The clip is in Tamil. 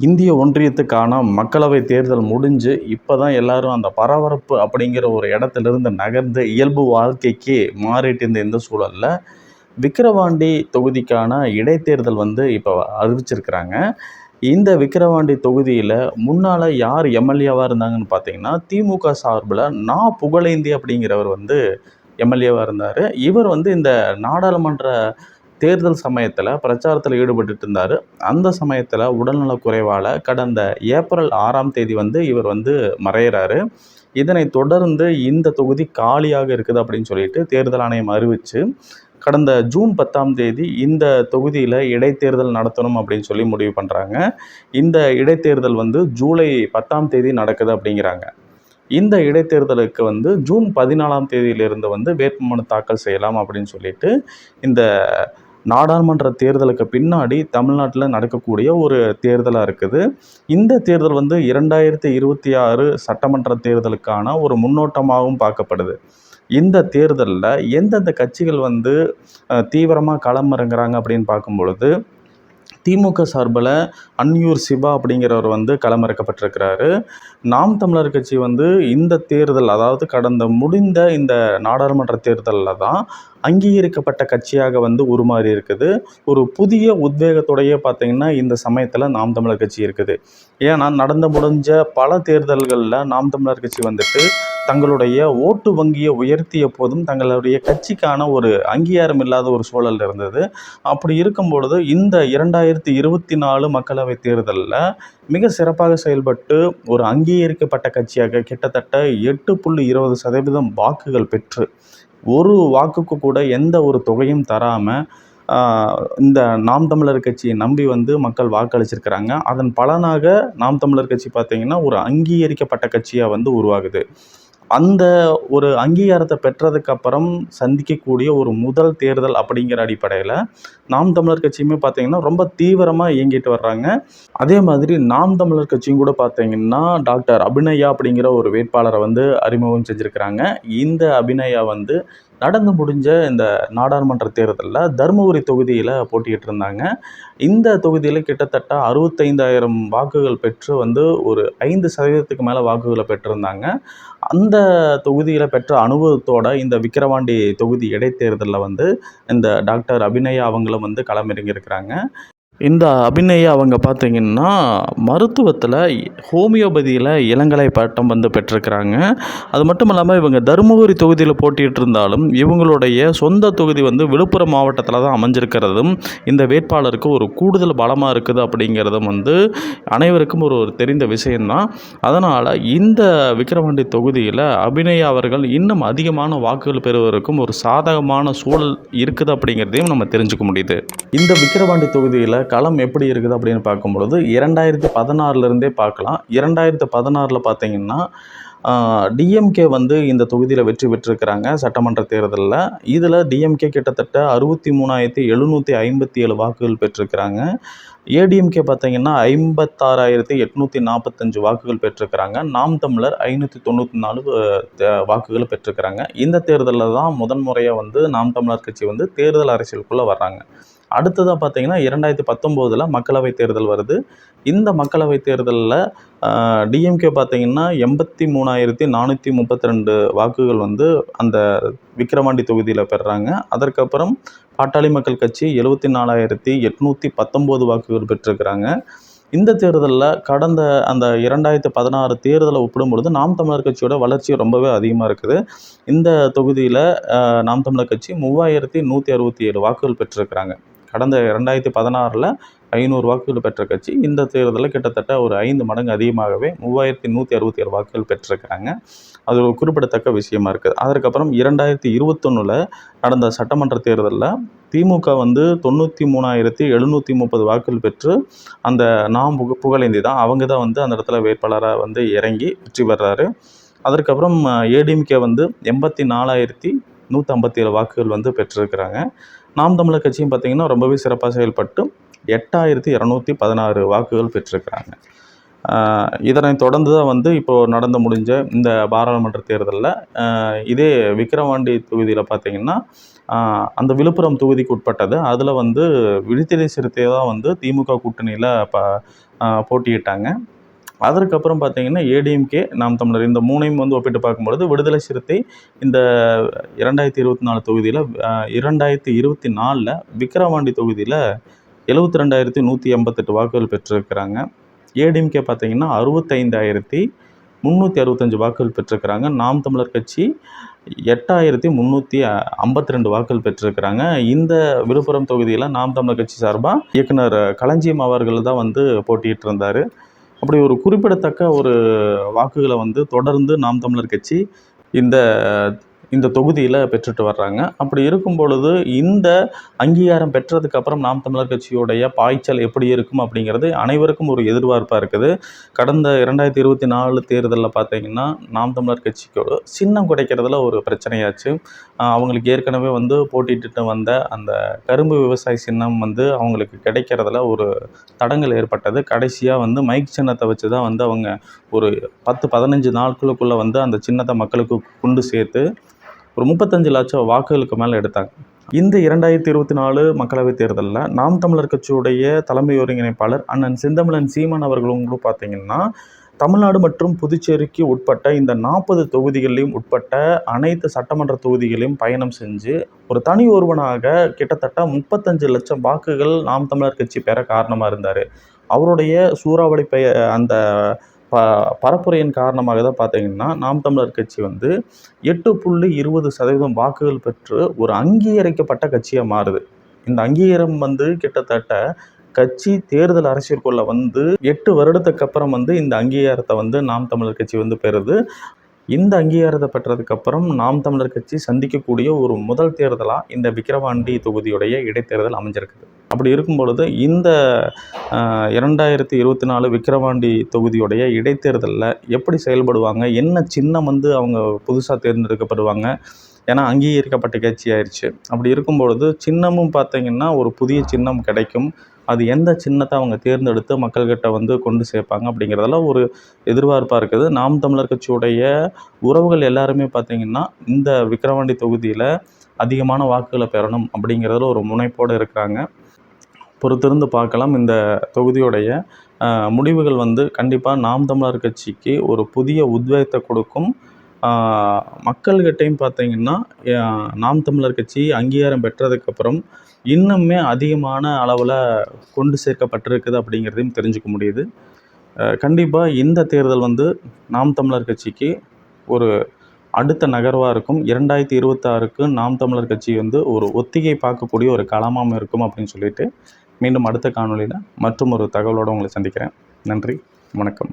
இந்திய ஒன்றியத்துக்கான மக்களவை தேர்தல் முடிஞ்சு இப்போ தான் எல்லாரும் அந்த பரபரப்பு அப்படிங்கிற ஒரு இடத்துலேருந்து நகர்ந்து இயல்பு வாழ்க்கைக்கு மாறிட்டு இருந்த இந்த சூழலில் விக்கிரவாண்டி தொகுதிக்கான இடைத்தேர்தல் வந்து இப்போ அறிவிச்சிருக்கிறாங்க. இந்த விக்கிரவாண்டி தொகுதியில் முன்னால் யார் எம்எல்ஏவாக இருந்தாங்கன்னு பார்த்தீங்கன்னா திமுக சார்பில் நா புகழேந்தி அப்படிங்கிறவர் வந்து எம்எல்ஏவாக இருந்தார். இவர் வந்து இந்த நாடாளுமன்ற தேர்தல் சமயத்தில் பிரச்சாரத்தில் ஈடுபட்டுட்டு இருந்தார் அந்த சமயத்தில் உடல்நலக் குறைவால் கடந்த ஏப்ரல் ஆறாம் தேதி வந்து இவர் வந்து மறையிறாரு. இதனை தொடர்ந்து இந்த தொகுதி காலியாக இருக்குது அப்படின்னு சொல்லிட்டு தேர்தல் ஆணையம் அறிவித்து கடந்த ஜூன் பத்தாம் தேதி இந்த தொகுதியில் இடைத்தேர்தல் நடத்தணும் அப்படின்னு சொல்லி முடிவு பண்ணுறாங்க இந்த இடைத்தேர்தல் வந்து ஜூலை பத்தாம் தேதி நடக்குது அப்படிங்கிறாங்க. இந்த இடைத்தேர்தலுக்கு வந்து ஜூன் பதினாலாம் தேதியிலிருந்து வந்து வேட்புமனு தாக்கல் செய்யலாம் அப்படின்னு சொல்லிட்டு இந்த நாடாளுமன்ற தேர்தலுக்கு பின்னாடி தமிழ்நாட்டில் நடக்கக்கூடிய ஒரு தேர்தலாக இருக்குது. இந்த தேர்தல் வந்து இரண்டாயிரத்தி இருபத்தி ஆறு சட்டமன்ற தேர்தலுக்கான ஒரு முன்னோட்டமாகவும் பார்க்கப்படுது. இந்த தேர்தலில் எந்தெந்த கட்சிகள் வந்து தீவிரமாக களமிறங்குறாங்க அப்படின்னு பார்க்கும் பொழுது திமுக சார்பில் அன்யூர் சிவா அப்படிங்கிறவர் வந்து களமிறக்கப்பட்டிருக்கிறாரு. நாம் தமிழர் கட்சி வந்து இந்த தேர்தல் அதாவது கடந்த முடிந்த இந்த நாடாளுமன்ற தேர்தலில் தான் அங்கீகரிக்கப்பட்ட கட்சியாக வந்து உருமாறி இருக்குது. ஒரு புதிய உத்வேகத்தோடையே பார்த்தீங்கன்னா இந்த சமயத்தில் நாம் தமிழர் கட்சி இருக்குது. ஏன்னா நடந்து முடிஞ்ச பல தேர்தல்களில் நாம் தமிழர் கட்சி வந்துட்டு தங்களுடைய ஓட்டு வங்கியை உயர்த்திய போதும் தங்களுடைய கட்சிக்கான ஒரு அங்கீகாரம் இல்லாத ஒரு சூழல் இருந்தது. அப்படி இருக்கும் பொழுது இந்த இரண்டாயிரத்தி இருபத்தி நாலு மக்களவை தேர்தலில் மிக சிறப்பாக செயல்பட்டு ஒரு அங்கீகரிக்கப்பட்ட கட்சியாக கிட்டத்தட்ட எட்டு புள்ளி இருபது சதவீதம் வாக்குகள் பெற்று ஒரு வாக்குக்கு கூட எந்த ஒரு தொகையும் தராமல் இந்த நாம் தமிழர் கட்சியை நம்பி வந்து மக்கள் வாக்களிச்சிருக்கிறாங்க. அதன் பலனாக நாம் தமிழர் கட்சி பார்த்திங்கன்னா ஒரு அங்கீகரிக்கப்பட்ட கட்சியாக வந்து உருவாகுது. அந்த ஒரு அங்கீகாரத்தை பெற்றதுக்கப்புறம் சந்திக்கக்கூடிய ஒரு முதல் தேர்தல் அப்படிங்கிற அடிப்படையில் நாம் தமிழர் கட்சியுமே பார்த்திங்கன்னா ரொம்ப தீவிரமாக இயங்கிட்டு வர்றாங்க. அதே மாதிரி நாம் தமிழர் கட்சியும் கூட பார்த்திங்கன்னா டாக்டர் அபிநயா அப்படிங்கிற ஒரு வேட்பாளரை வந்து அறிமுகம் செஞ்சுருக்கிறாங்க. இந்த அபிநயா வந்து நடந்து முடிஞ்ச இந்த நாடாளுமன்ற தேர்தலில் தருமபுரி தொகுதியில் போட்டிக்கிட்டு இருந்தாங்க இந்த தொகுதியில் கிட்டத்தட்ட அறுபத்தைந்தாயிரம் வாக்குகள் பெற்று வந்து ஒரு ஐந்து சதவீதத்துக்கு மேலே வாக்குகளை பெற்றிருந்தாங்க. அந்த தொகுதியில் பெற்ற அனுபவத்தோட இந்த விக்கிரவாண்டி தொகுதி இடைத்தேர்தலில் வந்து இந்த டாக்டர் அபிநயா அவங்களும் வந்து களமிறங்கியிருக்கிறாங்க. இந்த அபிநயா அவங்க பார்த்தீங்கன்னா மருத்துவத்தில் ஹோமியோபதியில் இளங்கலை பட்டம் வந்து பெற்றிருக்கிறாங்க. அது மட்டும் இல்லாமல் இவங்க தருமபுரி தொகுதியில் போட்டிட்டு இருந்தாலும் இவங்களுடைய சொந்த தொகுதி வந்து விழுப்புரம் மாவட்டத்தில் தான் அமைஞ்சிருக்கிறதும் இந்த வேட்பாளருக்கு ஒரு கூடுதல் பலமாக இருக்குது அப்படிங்கிறதும் வந்து அனைவருக்கும் ஒரு ஒரு தெரிந்த விஷயந்தான் அதனால் இந்த விக்கிரவாண்டி தொகுதியில் அபிநயா அவர்கள் இன்னும் அதிகமான வாக்குகள் பெறுவதற்கும் ஒரு சாதகமான சூழல் இருக்குது அப்படிங்கிறதையும் நம்ம தெரிஞ்சுக்க முடியுது. இந்த விக்கிரவாண்டி தொகுதியில் களம் எப்படி இருக்குது அப்படின்னு பார்க்கும்பொழுது இரண்டாயிரத்தி பதினாறுலேருந்தே பார்க்கலாம். இரண்டாயிரத்து பதினாறில் பார்த்தீங்கன்னா டிஎம்கே வந்து இந்த தொகுதியில் வெற்றி பெற்றிருக்கிறாங்க சட்டமன்ற தேர்தலில். இதில் டிஎம்கே கிட்டத்தட்ட அறுபத்தி மூணாயிரத்தி எழுநூற்றி ஐம்பத்தி ஏழு வாக்குகள் பெற்றிருக்கிறாங்க. ஏடிஎம்கே பார்த்தீங்கன்னா ஐம்பத்தாறாயிரத்தி எட்நூற்றி நாற்பத்தஞ்சு வாக்குகள் பெற்றிருக்கிறாங்க. நாம் தமிழர் ஐநூற்றி தொண்ணூற்றி நாலு வாக்குகள் பெற்றிருக்கிறாங்க. இந்த தேர்தலில் தான் முதன்முறையாக வந்து நாம் தமிழர் கட்சி வந்து தேர்தல் அரசியலுக்குள்ளே வர்றாங்க. அடுத்ததாக பார்த்தீங்கன்னா இரண்டாயிரத்தி பத்தொம்போதில் மக்களவை தேர்தல் வருது. இந்த மக்களவை தேர்தலில் டிஎம்கே பார்த்தீங்கன்னா எண்பத்தி மூணாயிரத்தி நானூற்றி முப்பத்தி ரெண்டு வாக்குகள் வந்து அந்த விக்கிரவாண்டி தொகுதியில் பெறுறாங்க அதற்கப்புறம் பாட்டாளி மக்கள் கட்சி எழுபத்தி நாலாயிரத்தி எட்நூற்றி பத்தொம்போது வாக்குகள் பெற்றிருக்கிறாங்க. இந்த தேர்தலில் கடந்த அந்த இரண்டாயிரத்து பதினாறு தேர்தலை ஒப்பிடும்பொழுது நாம் தமிழர் கட்சியோட வளர்ச்சி ரொம்பவே அதிகமாக இருக்குது. இந்த தொகுதியில் நாம் தமிழர் கட்சி மூவாயிரத்தி நூற்றி அறுபத்தி ஏழு வாக்குகள் பெற்றிருக்கிறாங்க. கடந்த ரெண்டாயிரத்தி பதினாறில் ஐநூறு வாக்குகள் பெற்ற கட்சி இந்த தேர்தலில் கிட்டத்தட்ட ஒரு ஐந்து மடங்கு அதிகமாகவே மூவாயிரத்தி நூற்றி அறுபத்தி ஏழு வாக்குகள் பெற்றிருக்கிறாங்க. அது ஒரு குறிப்பிடத்தக்க விஷயமா இருக்குது. அதற்கப்புறம் இரண்டாயிரத்தி இருபத்தொன்னில் நடந்த சட்டமன்ற தேர்தலில் திமுக வந்து தொண்ணூற்றி மூணாயிரத்தி எழுநூற்றி முப்பது வாக்குகள் பெற்று அந்த நாம் புக புகழேந்தி தான் அவங்க தான் வந்து அந்த இடத்துல வேட்பாளராக வந்து இறங்கி வெற்றி பெறாரு. அதற்கப்புறம் ஏடிஎம்கே வந்து எண்பத்தி நாலாயிரத்தி நூற்றி ஐம்பத்தி ஏழு வாக்குகள் வந்து பெற்றிருக்கிறாங்க. நாம் தமிழர் கட்சியும் பார்த்திங்கன்னா ரொம்பவே சிறப்பாக செயல்பட்டு எட்டாயிரத்தி இரநூத்தி பதினாறு வாக்குகள் பெற்றிருக்கிறாங்க. இதனை தொடர்ந்து தான் வந்து இப்போது நடந்து முடிஞ்ச இந்த பாராளுமன்ற தேர்தலில் இதே விக்கிரவாண்டி தொகுதியில் பார்த்திங்கன்னா அந்த விழுப்புரம் தொகுதிக்கு உட்பட்டது. அதில் வந்து விடுதலை சிறுத்தை தான் வந்து திமுக கூட்டணியில் ப போட்டியிட்டாங்க. அதற்கப்புறம் பார்த்தீங்கன்னா ஏடிஎம்கே நாம் தமிழர். இந்த மூணையும் வந்து ஒப்பிட்டு பார்க்கும்பொழுது விடுதலை சிறுத்தை இந்த இரண்டாயிரத்தி இருபத்தி நாலு தொகுதியில் இரண்டாயிரத்தி இருபத்தி நாலில் விக்கிரவாண்டி தொகுதியில் எழுபத்தி ரெண்டாயிரத்தி நூற்றி எண்பத்தெட்டு வாக்குகள் பெற்றிருக்கிறாங்க. ஏடிஎம்கே பார்த்தீங்கன்னா அறுபத்தைந்தாயிரத்தி முந்நூற்றி அறுபத்தஞ்சு வாக்குகள் பெற்றிருக்கிறாங்க. நாம் தமிழர் கட்சி எட்டாயிரத்தி முந்நூற்றி ஐம்பத்தி ரெண்டு வாக்குகள் பெற்றிருக்கிறாங்க. இந்த விழுப்புரம் தொகுதியில் நாம் தமிழர் கட்சி சார்பாக இயக்குனர் களஞ்சியம் அவர்கள் தான் வந்து போட்டியிட்டு இருந்தார் அப்படி ஒரு குறிப்பிடத்தக்க ஒரு வாக்குகளை வந்து தொடர்ந்து நாம் தமிழர் கட்சி இந்த இந்த தொகுதியில் பெற்றுட்டு வர்றாங்க. அப்படி இருக்கும் பொழுது இந்த அங்கீகாரம் பெற்றதுக்கப்புறம் நாம் தமிழர் கட்சியுடைய பாய்ச்சல் எப்படி இருக்கும் அப்படிங்கிறது அனைவருக்கும் ஒரு எதிர்பார்ப்பாக இருக்குது. கடந்த இரண்டாயிரத்தி இருபத்தி நாலு தேர்தலில் பார்த்தீங்கன்னா நாம் தமிழர் கட்சிக்கு சின்னம் கிடைக்கிறதுல ஒரு பிரச்சனையாச்சு. அவங்களுக்கு ஏற்கனவே வந்து போட்டிட்டு வந்த அந்த கரும்பு விவசாய சின்னம் வந்து அவங்களுக்கு கிடைக்கிறதுல ஒரு தடங்கள் ஏற்பட்டது. கடைசியாக வந்து மைக் சின்னத்தை வச்சு தான் வந்து அவங்க ஒரு பத்து பதினஞ்சு நாட்களுக்குள்ளே வந்து அந்த சின்னத்தை மக்களுக்கு கொண்டு சேர்த்து ஒரு முப்பத்தஞ்சு லட்சம் வாக்குகளுக்கு மேலே எடுத்தாங்க. இந்த இரண்டாயிரத்தி இருபத்தி நாலு மக்களவைத் தேர்தலில் நாம் தமிழர் கட்சியுடைய தலைமை ஒருங்கிணைப்பாளர் அண்ணன் செந்தமிழன் சீமான் அவர்களும் கூட பார்த்தீங்கன்னா தமிழ்நாடு மற்றும் புதுச்சேரிக்கு உட்பட்ட இந்த நாற்பது தொகுதிகளையும் உட்பட்ட அனைத்து சட்டமன்ற தொகுதிகளையும் பயணம் செஞ்சு ஒரு தனி ஒருவனாக கிட்டத்தட்ட முப்பத்தஞ்சு லட்சம் வாக்குகள் நாம் தமிழர் கட்சி பெற காரணமாக இருந்தார். அவருடைய சூறாவளி பெய அந்த ப பரப்புரையின் காரணமாக தான் பார்த்தீங்கன்னா நாம் தமிழர் கட்சி வந்து எட்டு புள்ளி இருபது சதவீதம் வாக்குகள் பெற்று ஒரு அங்கீகரிக்கப்பட்ட கட்சியாக மாறுது. இந்த அங்கீகாரம் வந்து கிட்டத்தட்ட கட்சி தேர்தல் அரசியலுக்குள்ள வந்து எட்டு வருடத்துக்கு அப்புறம் வந்து இந்த அங்கீகாரத்தை வந்து நாம் தமிழர் கட்சி வந்து பெறுது. இந்த அங்கீகாரத்தை பெற்றதுக்கப்புறம் நாம் தமிழர் கட்சி சந்திக்கக்கூடிய ஒரு முதல் தேர்தலாக இந்த விக்கிரவாண்டி தொகுதியுடைய இடைத்தேர்தல் அமைஞ்சிருக்குது. அப்படி இருக்கும் பொழுது இந்த இரண்டாயிரத்தி இருபத்தி நாலு விக்கிரவாண்டி தொகுதியுடைய இடைத்தேர்தலில் எப்படி செயல்படுவாங்க? என்ன சின்னம் வந்து அவங்க புதுசாக தேர்ந்தெடுக்கப்படுவாங்க? ஏன்னா அங்கீகரிக்கப்பட்ட கட்சி ஆயிடுச்சு அப்படி இருக்கும் பொழுது சின்னமும் பார்த்திங்கன்னா ஒரு புதிய சின்னம் கிடைக்கும். அது எந்த சின்னத்தை அவங்க தேர்ந்தெடுத்து மக்கள்கிட்ட வந்து கொண்டு சேர்ப்பாங்க அப்படிங்கிறதெல்லாம் ஒரு எதிர்பார்ப்பாக இருக்குது. நாம் தமிழர் கட்சியுடைய உறவுகள் எல்லாருமே பார்த்திங்கன்னா இந்த விக்கிரவாண்டி தொகுதியில் அதிகமான வாக்குகளை பெறணும் அப்படிங்கிறதுல ஒரு முனைப்போடு இருக்கிறாங்க. பொறுத்திருந்து பார்க்கலாம் இந்த தொகுதியுடைய முடிவுகள் வந்து கண்டிப்பாக நாம் தமிழர் கட்சிக்கு ஒரு புதிய உத்வேகத்தை கொடுக்கும். மக்கள்கிட்டையும் பார்த்தீங்கன்னா நாம் தமிழர் கட்சி அங்கீகாரம் பெற்றதுக்கப்புறம் இன்னுமே அதிகமான அளவில் கொண்டு சேர்க்கப்பட்டிருக்குது அப்படிங்கிறதையும் தெரிஞ்சுக்க முடியுது. கண்டிப்பாக இந்த தேர்தல் வந்து நாம் தமிழர் கட்சிக்கு ஒரு அடுத்த நகர்வாக இருக்கும். இரண்டாயிரத்தி இருபத்தாறுக்கு நாம் தமிழர் கட்சி வந்து ஒரு ஒத்திகை பார்க்கக்கூடிய ஒரு களமாக இருக்கும் அப்படின்னு சொல்லிட்டு மீண்டும் அடுத்த காணொலியில் மற்றும் ஒரு தகவலோடு உங்களை சந்திக்கிறேன். நன்றி வணக்கம்.